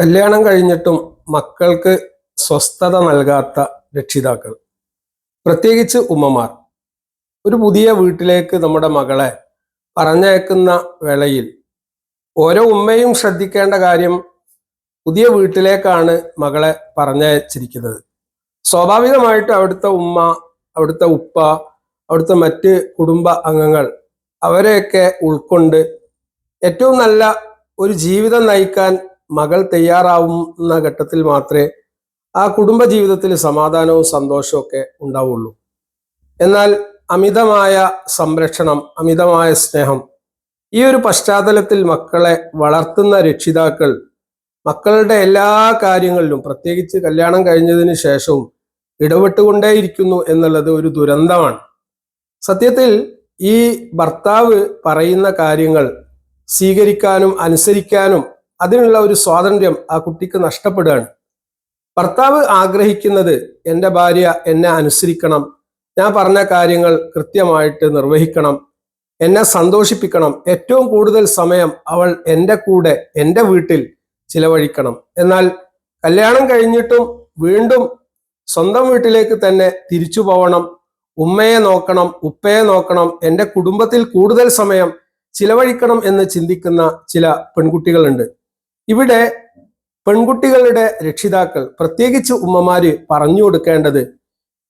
കല്യാണം കഴിഞ്ഞിട്ടും മക്കൾക്ക് സ്വസ്ഥത നൽകാത്ത രക്ഷിതാക്കൾ പ്രത്യേകിച്ച് ഉമ്മമാർ. ഒരു പുതിയ വീട്ടിലേക്ക് നമ്മുടെ മകളെ പറഞ്ഞയക്കുന്ന വേളയിൽ ഓരോ ഉമ്മയും ശ്രദ്ധിക്കേണ്ട കാര്യം പുതിയ വീട്ടിലേക്കാണ് മകളെ പറഞ്ഞയച്ചിരിക്കുന്നത്. സ്വാഭാവികമായിട്ട് അവിടുത്തെ ഉമ്മ അവിടുത്തെ ഉപ്പ അവിടുത്തെ മറ്റ് കുടുംബ അംഗങ്ങൾ അവരെയൊക്കെ ഉൾക്കൊണ്ട് ഏറ്റവും നല്ല ഒരു ജീവിതം നയിക്കാൻ മകൾ തയ്യാറാവുന്ന ഘട്ടത്തിൽ മാത്രമേ ആ കുടുംബ ജീവിതത്തിൽ സമാധാനവും സന്തോഷവും ഒക്കെ ഉണ്ടാവുള്ളൂ. എന്നാൽ അമിതമായ സംരക്ഷണം അമിതമായ സ്നേഹം ഈ ഒരു പശ്ചാത്തലത്തിൽ മക്കളെ വളർത്തുന്ന രക്ഷിതാക്കൾ മക്കളുടെ എല്ലാ കാര്യങ്ങളിലും പ്രത്യേകിച്ച് കല്യാണം കഴിഞ്ഞതിന് ശേഷവും ഇടപെട്ടുകൊണ്ടേയിരിക്കുന്നു എന്നുള്ളത് ഒരു ദുരന്തമാണ്. സത്യത്തിൽ ഈ ഭർത്താവ് പറയുന്ന കാര്യങ്ങൾ സ്വീകരിക്കാനും അനുസരിക്കാനും അതിനുള്ള ഒരു സ്വാതന്ത്ര്യം ആ കുട്ടിക്ക് നഷ്ടപ്പെടുകയാണ്. ഭർത്താവ് ആഗ്രഹിക്കുന്നത് എന്റെ ഭാര്യ എന്നെ അനുസരിക്കണം. ഞാൻ പറഞ്ഞ കാര്യങ്ങൾ കൃത്യമായിട്ട് നിർവഹിക്കണം. എന്നെ സന്തോഷിപ്പിക്കണം. ഏറ്റവും കൂടുതൽ സമയം അവൾ എന്റെ കൂടെ എന്റെ വീട്ടിൽ ചിലവഴിക്കണം. എന്നാൽ കല്യാണം കഴിഞ്ഞിട്ടും വീണ്ടും സ്വന്തം വീട്ടിലേക്ക് തന്നെ തിരിച്ചു പോകണം ഉമ്മയെ നോക്കണം ഉപ്പയെ നോക്കണം. എന്റെ കുടുംബത്തിൽ കൂടുതൽ സമയം ചിലവഴിക്കണം എന്ന് ചിന്തിക്കുന്ന ചില പെൺകുട്ടികളുണ്ട്. ഇവിടെ പെൺകുട്ടികളുടെ രക്ഷിതാക്കൾ പ്രത്യേകിച്ച് ഉമ്മമാര് പറഞ്ഞു കൊടുക്കേണ്ടത്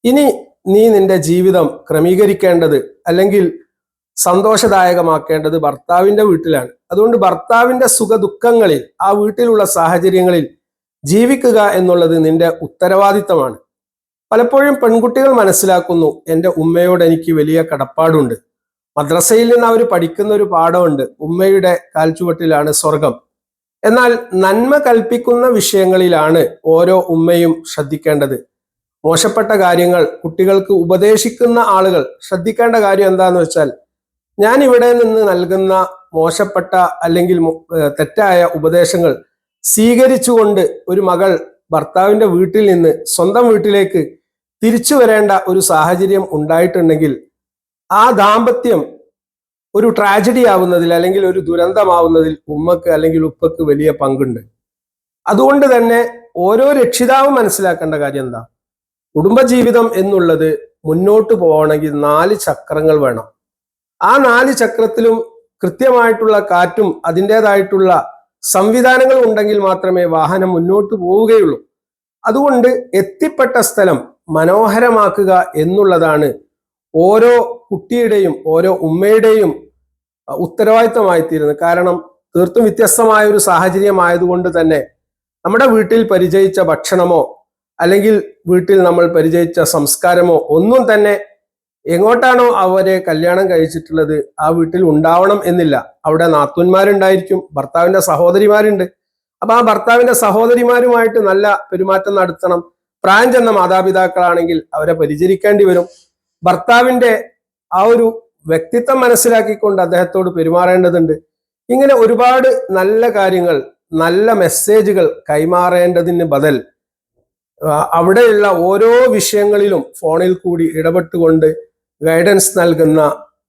ഇനി നീ നിന്റെ ജീവിതം ക്രമീകരിക്കേണ്ടത് അല്ലെങ്കിൽ സന്തോഷദായകമാക്കേണ്ടത് ഭർത്താവിന്റെ വീട്ടിലാണ്. അതുകൊണ്ട് ഭർത്താവിന്റെ സുഖ ദുഃഖങ്ങളിൽ ആ വീട്ടിലുള്ള സാഹചര്യങ്ങളിൽ ജീവിക്കുക എന്നുള്ളത് നിന്റെ ഉത്തരവാദിത്തമാണ്. പലപ്പോഴും പെൺകുട്ടികൾ മനസ്സിലാക്കുന്നു എന്റെ ഉമ്മയോട് എനിക്ക് വലിയ കടപ്പാടുണ്ട്. മദ്രസയിൽ നിന്ന് അവർ പഠിക്കുന്ന ഒരു പാഠമുണ്ട് ഉമ്മയുടെ കാൽച്ചുവട്ടിലാണ് സ്വർഗം എന്നാൽ നന്മ കൽപ്പിക്കുന്ന വിഷയങ്ങളിലാണ് ഓരോ ഉമ്മയും ശ്രദ്ധിക്കേണ്ടത്. മോശപ്പെട്ട കാര്യങ്ങൾ കുട്ടികൾക്ക് ഉപദേശിക്കുന്ന ആളുകൾ ശ്രദ്ധിക്കേണ്ട കാര്യം എന്താന്ന് വെച്ചാൽ ഞാൻ ഇവിടെ നിന്ന് നൽകുന്ന മോശപ്പെട്ട അല്ലെങ്കിൽ തെറ്റായ ഉപദേശങ്ങൾ സ്വീകരിച്ചുകൊണ്ട് ഒരു മകൾ ഭർത്താവിന്റെ വീട്ടിൽ നിന്ന് സ്വന്തം വീട്ടിലേക്ക് തിരിച്ചു വരേണ്ട ഒരു സാഹചര്യം ഉണ്ടായിട്ടുണ്ടെങ്കിൽ ആ ദാമ്പത്യം ഒരു ട്രാജഡി ആവുന്നതിൽ അല്ലെങ്കിൽ ഒരു ദുരന്തമാവുന്നതിൽ ഉമ്മക്ക് അല്ലെങ്കിൽ ഉപ്പക്ക് വലിയ പങ്കുണ്ട്. അതുകൊണ്ട് തന്നെ ഓരോ രക്ഷിതാവും മനസ്സിലാക്കേണ്ട കാര്യം എന്താ? കുടുംബജീവിതം എന്നുള്ളത് മുന്നോട്ട് പോകണമെങ്കിൽ നാല് ചക്രങ്ങൾ വേണം. ആ നാല് ചക്രത്തിലും കൃത്യമായിട്ടുള്ള കാറ്റും അതിന്റെതായിട്ടുള്ള സംവിധാനങ്ങളും ഉണ്ടെങ്കിൽ മാത്രമേ വാഹനം മുന്നോട്ട് പോവുകയുള്ളൂ. അതുകൊണ്ട് എത്തിപ്പെട്ട സ്ഥലം മനോഹരമാക്കുക എന്നുള്ളതാണ് ഓരോ കുട്ടിയുടെയും ഓരോ ഉമ്മയുടെയും ഉത്തരവാദിത്തമായി തീരുന്നത് കാരണം തീർത്തും വ്യത്യസ്തമായ ഒരു സാഹചര്യമായതുകൊണ്ട് തന്നെ നമ്മുടെ വീട്ടിൽ പരിചയിച്ച ഭക്ഷണമോ അല്ലെങ്കിൽ വീട്ടിൽ നമ്മൾ പരിചയിച്ച സംസ്കാരമോ ഒന്നും തന്നെ എങ്ങോട്ടാണോ അവരെ കല്യാണം കഴിച്ചിട്ടുള്ളത് ആ വീട്ടിൽ ഉണ്ടാവണം എന്നില്ല. അവിടെ നാത്തൂന്മാരുണ്ടായിരിക്കും ഭർത്താവിന്റെ സഹോദരിമാരുണ്ട്. അപ്പൊ ആ ഭർത്താവിന്റെ സഹോദരിമാരുമായിട്ട് നല്ല പെരുമാറ്റം നടത്തണം. പ്രായം ചെന്ന മാതാപിതാക്കളാണെങ്കിൽ അവരെ പരിചരിക്കേണ്ടി വരും. ഭർത്താവിന്റെ ആ ഒരു വ്യക്തിത്വം മനസ്സിലാക്കിക്കൊണ്ട് അദ്ദേഹത്തോട് പെരുമാറേണ്ടതുണ്ട്. ഇങ്ങനെ ഒരുപാട് നല്ല കാര്യങ്ങൾ നല്ല മെസ്സേജുകൾ കൈമാറേണ്ടതിന് ബദൽ അവിടെയുള്ള ഓരോ വിഷയങ്ങളിലും ഫോണിൽ കൂടി ഇടപെട്ടുകൊണ്ട് ഗൈഡൻസ് നൽകുന്ന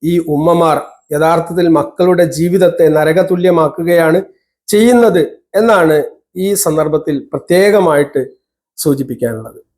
ഈ ഉമ്മമാർ യഥാർത്ഥത്തിൽ മക്കളുടെ ജീവിതത്തെ നരകതുല്യമാക്കുകയാണ് ചെയ്യുന്നത് എന്നാണ് ഈ സന്ദർഭത്തിൽ പ്രത്യേകമായിട്ട് സൂചിപ്പിക്കാനുള്ളത്.